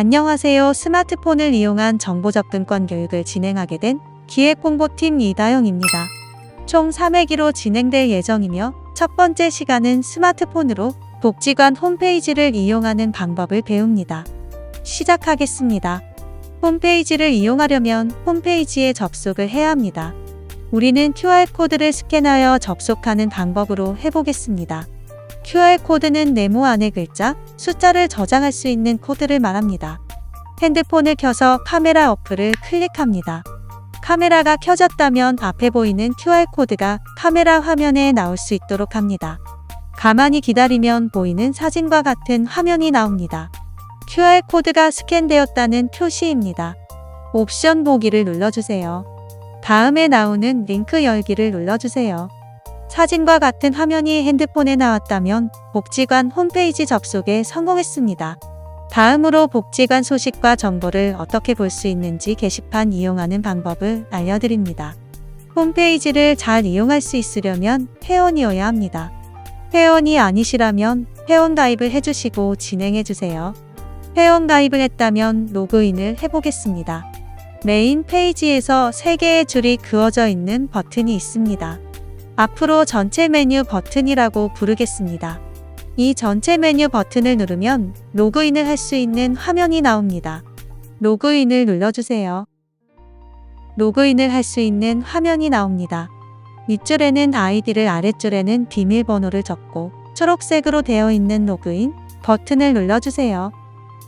안녕하세요. 스마트폰을 이용한 정보 접근권 교육을 진행하게 된 기획홍보팀 이다영입니다. 총 3회기로 진행될 예정이며 첫 번째 시간은 스마트폰으로 복지관 홈페이지를 이용하는 방법을 배웁니다. 시작하겠습니다. 홈페이지를 이용하려면 홈페이지에 접속을 해야 합니다. 우리는 QR코드를 스캔하여 접속하는 방법으로 해보겠습니다. QR코드는 네모 안의 글자, 숫자를 저장할 수 있는 코드를 말합니다. 핸드폰을 켜서 카메라 어플을 클릭합니다. 카메라가 켜졌다면 앞에 보이는 QR코드가 카메라 화면에 나올 수 있도록 합니다. 가만히 기다리면 보이는 사진과 같은 화면이 나옵니다. QR코드가 스캔되었다는 표시입니다. 옵션 보기를 눌러주세요. 다음에 나오는 링크 열기를 눌러주세요. 사진과 같은 화면이 핸드폰에 나왔다면 복지관 홈페이지 접속에 성공했습니다. 다음으로 복지관 소식과 정보를 어떻게 볼 수 있는지 게시판 이용하는 방법을 알려드립니다. 홈페이지를 잘 이용할 수 있으려면 회원이어야 합니다. 회원이 아니시라면 회원 가입을 해주시고 진행해주세요. 회원 가입을 했다면 로그인을 해보겠습니다. 메인 페이지에서 3개의 줄이 그어져 있는 버튼이 있습니다. 앞으로 전체 메뉴 버튼이라고 부르겠습니다. 이 전체 메뉴 버튼을 누르면 로그인을 할 수 있는 화면이 나옵니다. 로그인을 눌러주세요. 로그인을 할 수 있는 화면이 나옵니다. 윗줄에는 아이디를 아랫줄에는 비밀번호를 적고 초록색으로 되어 있는 로그인 버튼을 눌러주세요.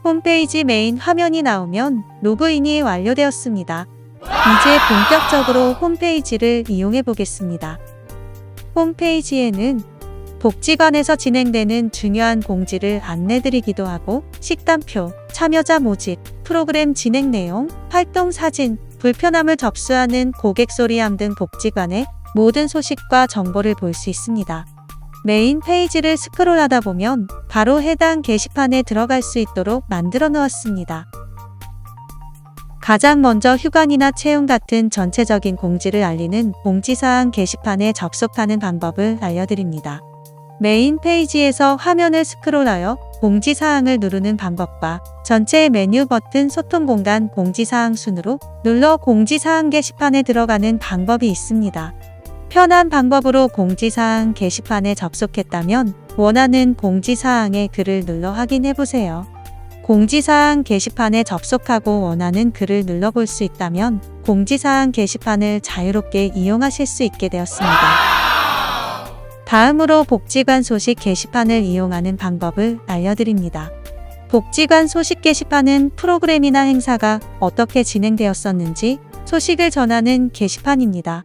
홈페이지 메인 화면이 나오면 로그인이 완료되었습니다. 이제 본격적으로 홈페이지를 이용해 보겠습니다. 홈페이지에는 복지관에서 진행되는 중요한 공지를 안내드리기도 하고 식단표, 참여자 모집, 프로그램 진행 내용, 활동 사진, 불편함을 접수하는 고객 소리함 등 복지관의 모든 소식과 정보를 볼 수 있습니다. 메인 페이지를 스크롤하다 보면 바로 해당 게시판에 들어갈 수 있도록 만들어 놓았습니다. 가장 먼저 휴관이나 채용 같은 전체적인 공지를 알리는 공지사항 게시판에 접속하는 방법을 알려드립니다. 메인 페이지에서 화면을 스크롤하여 공지사항을 누르는 방법과 전체 메뉴 버튼 소통 공간 공지사항 순으로 눌러 공지사항 게시판에 들어가는 방법이 있습니다. 편한 방법으로 공지사항 게시판에 접속했다면 원하는 공지사항의 글을 눌러 확인해 보세요. 공지사항 게시판에 접속하고 원하는 글을 눌러볼 수 있다면 공지사항 게시판을 자유롭게 이용하실 수 있게 되었습니다. 다음으로 복지관 소식 게시판을 이용하는 방법을 알려드립니다. 복지관 소식 게시판은 프로그램이나 행사가 어떻게 진행되었었는지 소식을 전하는 게시판입니다.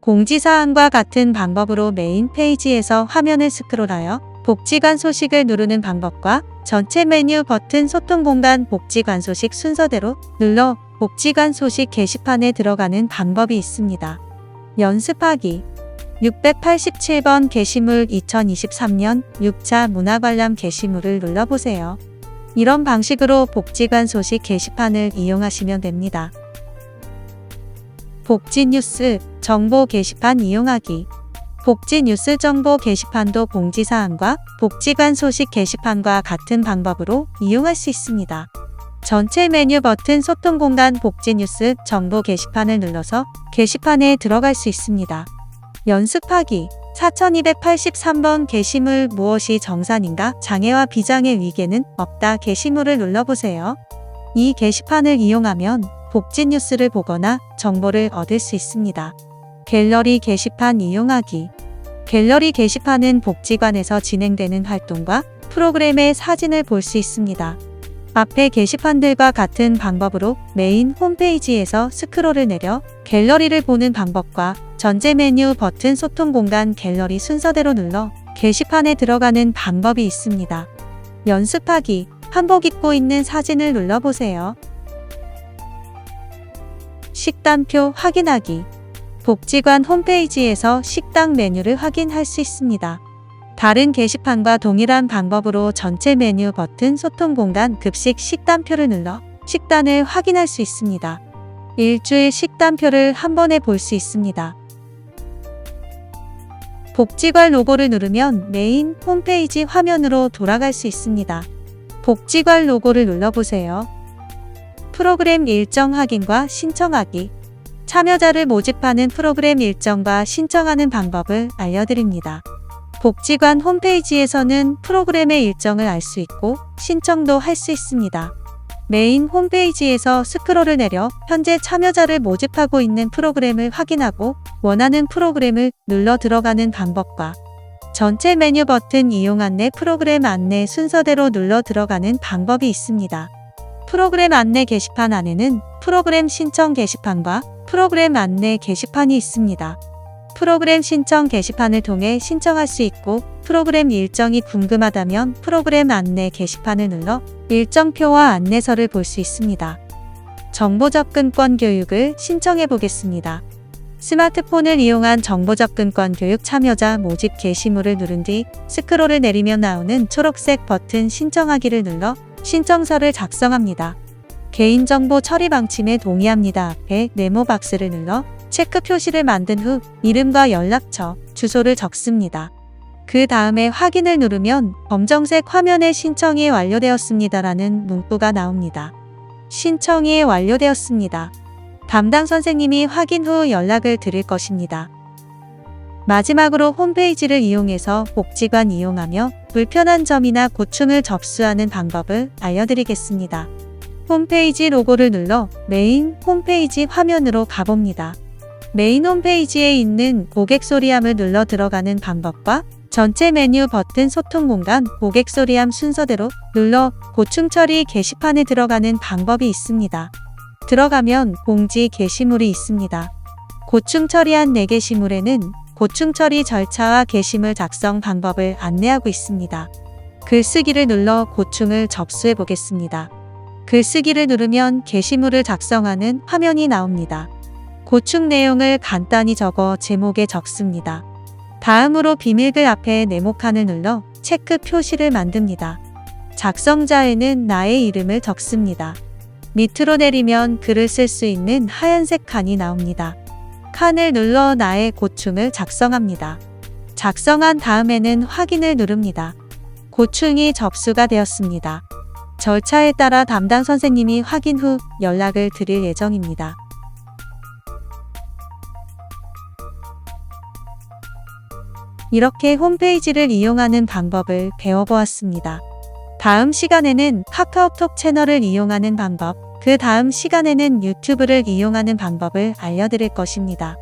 공지사항과 같은 방법으로 메인 페이지에서 화면을 스크롤하여 복지관 소식을 누르는 방법과 전체 메뉴 버튼 소통 공간 복지관 소식 순서대로 눌러 복지관 소식 게시판에 들어가는 방법이 있습니다. 연습하기 687번 게시물 2023년 6차 문화관람 게시물을 눌러보세요. 이런 방식으로 복지관 소식 게시판을 이용하시면 됩니다. 복지 뉴스 정보 게시판 이용하기 복지 뉴스 정보 게시판도 공지사항과 복지관 소식 게시판과 같은 방법으로 이용할 수 있습니다. 전체 메뉴 버튼 소통 공간 복지 뉴스 정보 게시판을 눌러서 게시판에 들어갈 수 있습니다. 연습하기 4283번 게시물 무엇이 정산인가 장애와 비장애 위계는 없다 게시물을 눌러보세요. 이 게시판을 이용하면 복지 뉴스를 보거나 정보를 얻을 수 있습니다. 갤러리 게시판 이용하기 갤러리 게시판은 복지관에서 진행되는 활동과 프로그램의 사진을 볼 수 있습니다. 앞의 게시판들과 같은 방법으로 메인 홈페이지에서 스크롤을 내려 갤러리를 보는 방법과 전체 메뉴 버튼 소통 공간 갤러리 순서대로 눌러 게시판에 들어가는 방법이 있습니다. 연습하기 한복 입고 있는 사진을 눌러보세요. 식단표 확인하기 복지관 홈페이지에서 식당 메뉴를 확인할 수 있습니다. 다른 게시판과 동일한 방법으로 전체 메뉴 버튼 소통 공간 급식 식단표를 눌러 식단을 확인할 수 있습니다. 일주일 식단표를 한 번에 볼 수 있습니다. 복지관 로고를 누르면 메인 홈페이지 화면으로 돌아갈 수 있습니다. 복지관 로고를 눌러보세요. 프로그램 일정 확인과 신청하기. 참여자를 모집하는 프로그램 일정과 신청하는 방법을 알려드립니다. 복지관 홈페이지에서는 프로그램의 일정을 알 수 있고 신청도 할 수 있습니다. 메인 홈페이지에서 스크롤을 내려 현재 참여자를 모집하고 있는 프로그램을 확인하고 원하는 프로그램을 눌러 들어가는 방법과 전체 메뉴 버튼 이용 안내 프로그램 안내 순서대로 눌러 들어가는 방법이 있습니다. 프로그램 안내 게시판 안에는 프로그램 신청 게시판과 프로그램 안내 게시판이 있습니다. 프로그램 신청 게시판을 통해 신청할 수 있고 프로그램 일정이 궁금하다면 프로그램 안내 게시판을 눌러 일정표와 안내서를 볼 수 있습니다. 정보 접근권 교육을 신청해 보겠습니다. 스마트폰을 이용한 정보 접근권 교육 참여자 모집 게시물을 누른 뒤 스크롤을 내리면 나오는 초록색 버튼 신청하기를 눌러 신청서를 작성합니다. 개인정보 처리 방침에 동의합니다. 앞에 네모 박스를 눌러 체크 표시를 만든 후 이름과 연락처, 주소를 적습니다. 그 다음에 확인을 누르면 검정색 화면에 신청이 완료되었습니다라는 문구가 나옵니다. 신청이 완료되었습니다. 담당 선생님이 확인 후 연락을 드릴 것입니다. 마지막으로 홈페이지를 이용해서 복지관 이용하며 불편한 점이나 고충을 접수하는 방법을 알려드리겠습니다. 홈페이지 로고를 눌러 메인 홈페이지 화면으로 가봅니다. 메인 홈페이지에 있는 고객 소리함을 눌러 들어가는 방법과 전체 메뉴 버튼 소통 공간 고객 소리함 순서대로 눌러 고충 처리 게시판에 들어가는 방법이 있습니다. 들어가면 공지 게시물이 있습니다. 고충 처리한 4게시물에는 고충 처리 절차와 게시물 작성 방법을 안내하고 있습니다. 글쓰기를 눌러 고충을 접수해 보겠습니다. 글쓰기를 누르면 게시물을 작성하는 화면이 나옵니다. 고충 내용을 간단히 적어 제목에 적습니다. 다음으로 비밀글 앞에 네모칸을 눌러 체크 표시를 만듭니다. 작성자에는 나의 이름을 적습니다. 밑으로 내리면 글을 쓸 수 있는 하얀색 칸이 나옵니다. 칸을 눌러 나의 고충을 작성합니다. 작성한 다음에는 확인을 누릅니다. 고충이 접수가 되었습니다. 절차에 따라 담당 선생님이 확인 후 연락을 드릴 예정입니다. 이렇게 홈페이지를 이용하는 방법을 배워보았습니다. 다음 시간에는 카카오톡 채널을 이용하는 방법, 그 다음 시간에는 유튜브를 이용하는 방법을 알려드릴 것입니다.